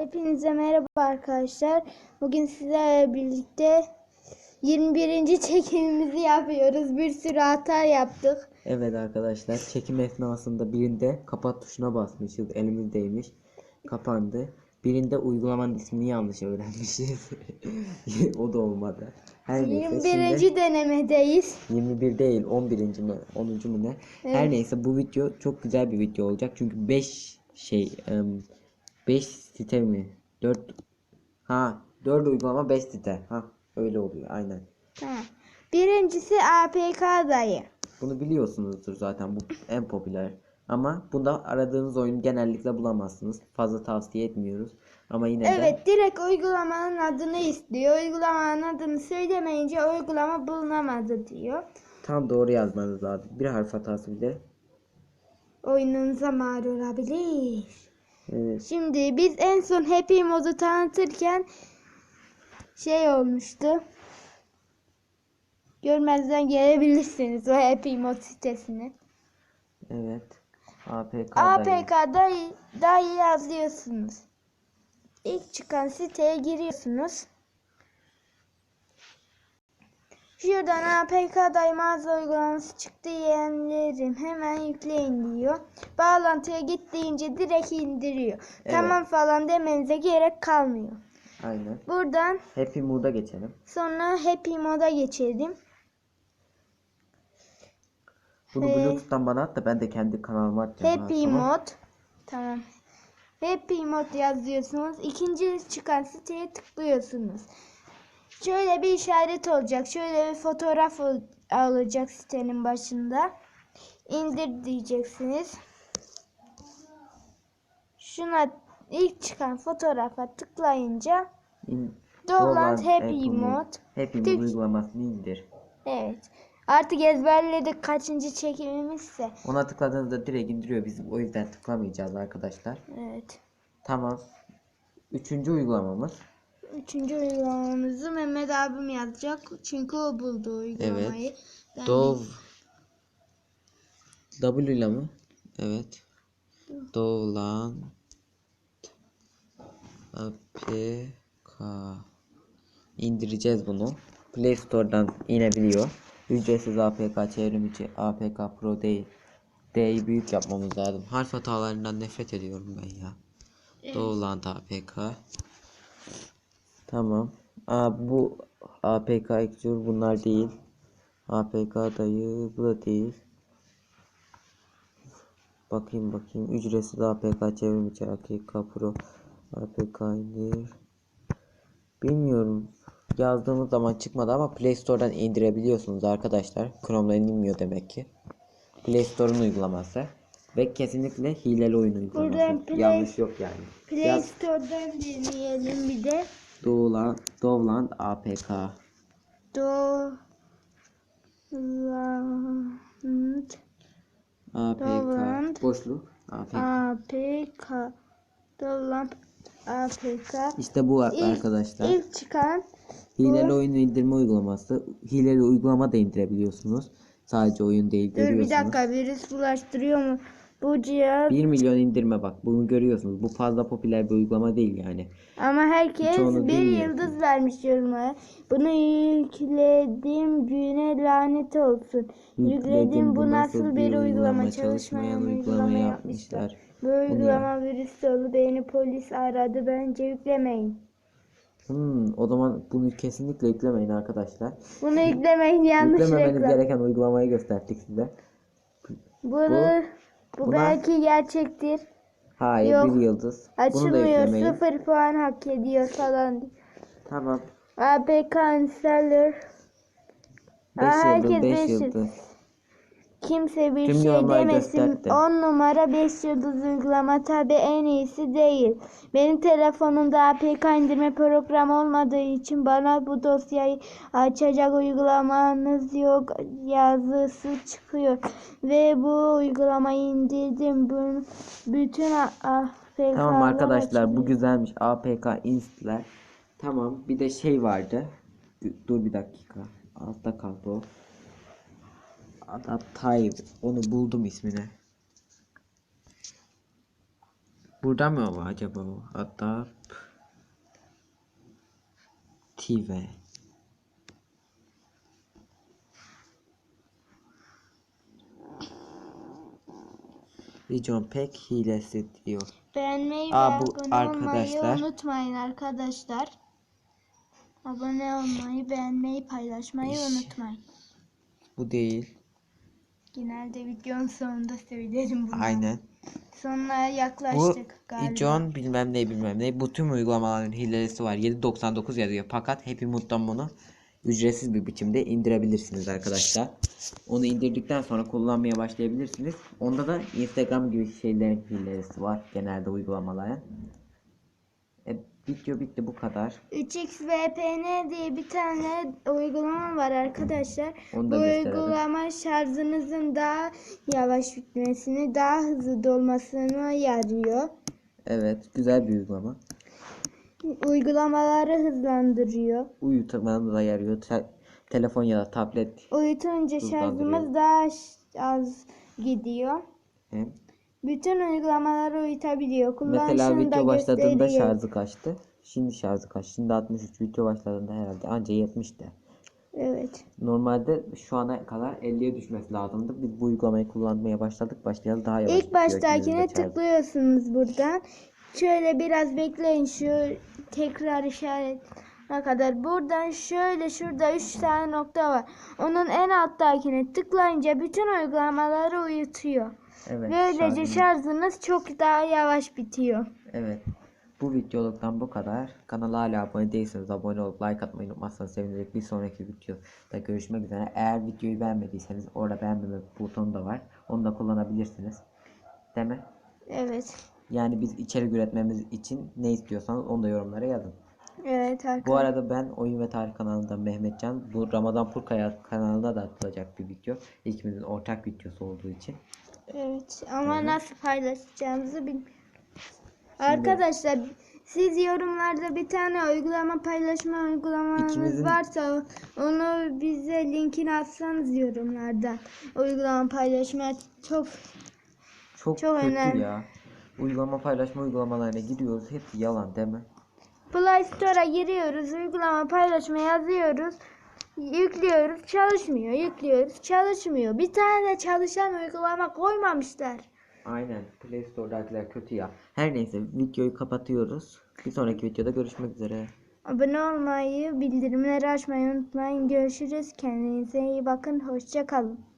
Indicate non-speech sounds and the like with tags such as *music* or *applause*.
Hepinize merhaba arkadaşlar. Bugün sizlerle birlikte 21. çekimimizi yapıyoruz. Bir sürü hata yaptık. Evet arkadaşlar çekim esnasında birinde kapat tuşuna basmışız elimizdeymiş kapandı birinde uygulamanın ismini yanlış öğrenmişiz *laughs* o da olmadı her neyse 21. şimdi denemedeyiz. 21 değil 11. mi 10. mu ne her Evet. neyse bu video çok güzel bir video olacak çünkü 5 şey 5 site mi 4 ha 4 uygulama 5 site ha öyle oluyor aynen Ha. Birincisi APK dayı. Bunu biliyorsunuzdur zaten bu en popüler. Ama bunda aradığınız oyunu genellikle bulamazsınız. Fazla tavsiye etmiyoruz. Ama yine de Evet direkt uygulamanın adını istiyor. Uygulamanın adını söylemeyince uygulama bulunamadı diyor. tam doğru yazmanız lazım. Bir harf hatası bile. Oyununuza mal olabilir. Evet. Şimdi biz en son Happy Mod'u tanıtırken şey olmuştu. Görmezden gelebilirsiniz o Happy Mod sitesini. Evet. APK. dayı. APK dayı, dayı yazıyorsunuz. İlk çıkan siteye giriyorsunuz. Şuradan APK mağaza uygulaması çıktı yeğenlerim hemen yükleyin diyor. Bağlantıya git deyince direkt indiriyor. Evet. Tamam falan demenize gerek kalmıyor. Aynen. Buradan Happy Mood'a geçelim. sonra Happy Mod'a geçelim. Bunu Ee, Bluetooth'tan bana at da ben de kendi kanalıma atacağım. ha, Happy tamam? Mod. Tamam. Happy Mod yazıyorsunuz. İkinci çıkan siteye tıklıyorsunuz. Şöyle bir işaret olacak. Şöyle bir fotoğraf alacak sitenin başında. İndir diyeceksiniz. Şuna ilk çıkan fotoğrafa tıklayınca Download Happy Mod. Happy Tık. uygulamasını indir. Evet. Artık ezberledik kaçıncı çekimimizse. Ona tıkladığınızda direkt indiriyor. Biz o yüzden tıklamayacağız arkadaşlar. Evet. Tamam. Üçüncü uygulamamız. Üçüncü uygulamamızı Mehmet abim yazacak. Çünkü o buldu uygulamayı. Ben de- Dove W ile mi? Evet. Dolan APK indireceğiz bunu. Play Store'dan inebiliyor. Ücretsiz APK çevrim içi APK Pro değil. D'yi büyük yapmamız lazım. Harf hatalarından nefret ediyorum ben ya. Dolan APK. Tamam. Aa, bu APK ekliyor. Bunlar değil. APK dayı bu da değil. Bakayım bakayım. Ücretsiz APK çevrim içi APK Pro APK indir. Bilmiyorum. Yazdığımız zaman çıkmadı ama Play Store'dan indirebiliyorsunuz arkadaşlar. Chrome'dan inmiyor demek ki. Play Store'un uygulaması. Ve kesinlikle hileli oyun uygulaması. Buradan Play- Yanlış yok yani. Play Store'dan deneyelim bir de. Doğulan, Dovland APK. Doland APK. Dovland. Boşluk. APK. APK Doland APK İşte bu İlk- arkadaşlar. İlk çıkan Hileli oyun indirme uygulaması. Hileli uygulama da indirebiliyorsunuz. Sadece oyun değil Dur bir dakika virüs bulaştırıyor mu? Bu cihaz 1 milyon indirme bak. Bunu görüyorsunuz. Bu fazla popüler bir uygulama değil yani. ama herkes Çoğunu bir bilmiyor. yıldız vermiş yorumlara. Bunu yükledim güne lanet olsun. Yükledim bu nasıl bir uygulama çalışmayan uygulama yapmışlar. Bu uygulama virüs dolu beni polis aradı bence yüklemeyin. Hmm, o zaman bunu kesinlikle yüklemeyin arkadaşlar. Bunu yüklemeyin yanlış Yüklememeniz reklam. gereken uygulamayı gösterdik size. Bunu bu buna- belki gerçektir. Hayır Yok. bir yıldız. Açılmıyor sıfır puan hak ediyor falan. Tamam. APK installer. 5 Aa, yıldız herkes 5 beş yıldız. Kimse bir Tüm şey demesin. gösterdi. 10 numara 5 yıldız uygulama tabi en iyisi değil. Benim telefonumda APK indirme programı olmadığı için bana bu dosyayı açacak uygulamanız yok yazısı çıkıyor. Ve bu uygulamayı indirdim. Bunu bütün APK'lar Tamam arkadaşlar bu açılıyor. güzelmiş. APK installer. Tamam bir de şey vardı. Dur bir dakika. Altta kaldı o. Adaptive. Onu buldum ismini. Burada mı o acaba o? Adapt TV. Vision pek hilesi diyor. Beğenmeyi Aa, ve bu abone arkadaşlar. olmayı unutmayın arkadaşlar. Abone olmayı, beğenmeyi, paylaşmayı İş. unutmayın. Bu değil. Genelde videonun sonunda söylerim bunu. Aynen. Sonuna Bu yaklaştık galiba. Vision bilmem ne bilmem ne. Bu tüm uygulamaların hilesi var. 7.99 yazıyor. Fakat Happy Mood'dan bunu ücretsiz bir biçimde indirebilirsiniz arkadaşlar. Onu indirdikten sonra kullanmaya başlayabilirsiniz. Onda da Instagram gibi şeylerin hilesi var. Genelde uygulamaların. Video bitti bu kadar. 3xVPN diye bir tane uygulama var arkadaşlar. Onu Bu gösterelim. uygulama şarjınızın daha yavaş bitmesini, daha hızlı dolmasına yarıyor. Evet güzel bir uygulama. Uygulamaları hızlandırıyor. Uyutmanı da yarıyor. Te- telefon ya da tablet. Uyutunca şarjımız daha az gidiyor. Hem Bütün uygulamaları uyutabiliyor. Mesela video başladığında gösteriyor. şarjı kaçtı. Şimdi şarjı kaç? Şimdi 63. Video başladığında herhalde anca 70'te. Evet. Normalde şu ana kadar 50'ye düşmesi lazımdı. Biz bu uygulamayı kullanmaya başladık. Başlayalı daha yavaş İlk baştakine tıklıyorsunuz buradan. Şöyle biraz bekleyin şu tekrar işaretine kadar. Buradan şöyle şurada 3 tane nokta var. Onun en alttakine tıklayınca bütün uygulamaları uyutuyor. Evet, Böylece şarjınız çok daha yavaş bitiyor. Evet. Bu videoluktan bu kadar. Kanala hala abone değilseniz abone olup like atmayı unutmazsanız sevinirim. Bir sonraki videoda görüşmek üzere. Eğer videoyu beğenmediyseniz orada beğenmeme butonu da var. Onu da kullanabilirsiniz. Değil mi? Evet. Yani biz içerik üretmemiz için ne istiyorsanız onu da yorumlara yazın. Evet Bu arkadaşlar. arada ben Oyun ve Tarih kanalından Mehmetcan. Bu Ramazan Purkaya kanalına da atılacak bir video. İkimizin ortak videosu olduğu için. Evet ama nasıl paylaşacağımızı bilmiyorum. Arkadaşlar siz yorumlarda bir tane uygulama paylaşma uygulamanız İkimizin- varsa onu bize linkini atsanız yorumlardan. Uygulama paylaşma çok Çok, Çok kötü önemli. ya. Uygulama paylaşma uygulamalarına giriyoruz. Hepsi yalan değil mi? Play Store'a giriyoruz, uygulama paylaşma yazıyoruz. Yüklüyoruz, çalışmıyor. Yüklüyoruz, çalışmıyor. Bir tane çalışan uygulama koymamışlar. Aynen. Play Store'dakiler kötü ya. Her neyse videoyu kapatıyoruz. Bir sonraki videoda görüşmek üzere. Abone olmayı, bildirimleri açmayı unutmayın. Görüşürüz. Kendinize iyi bakın. Hoşça kalın.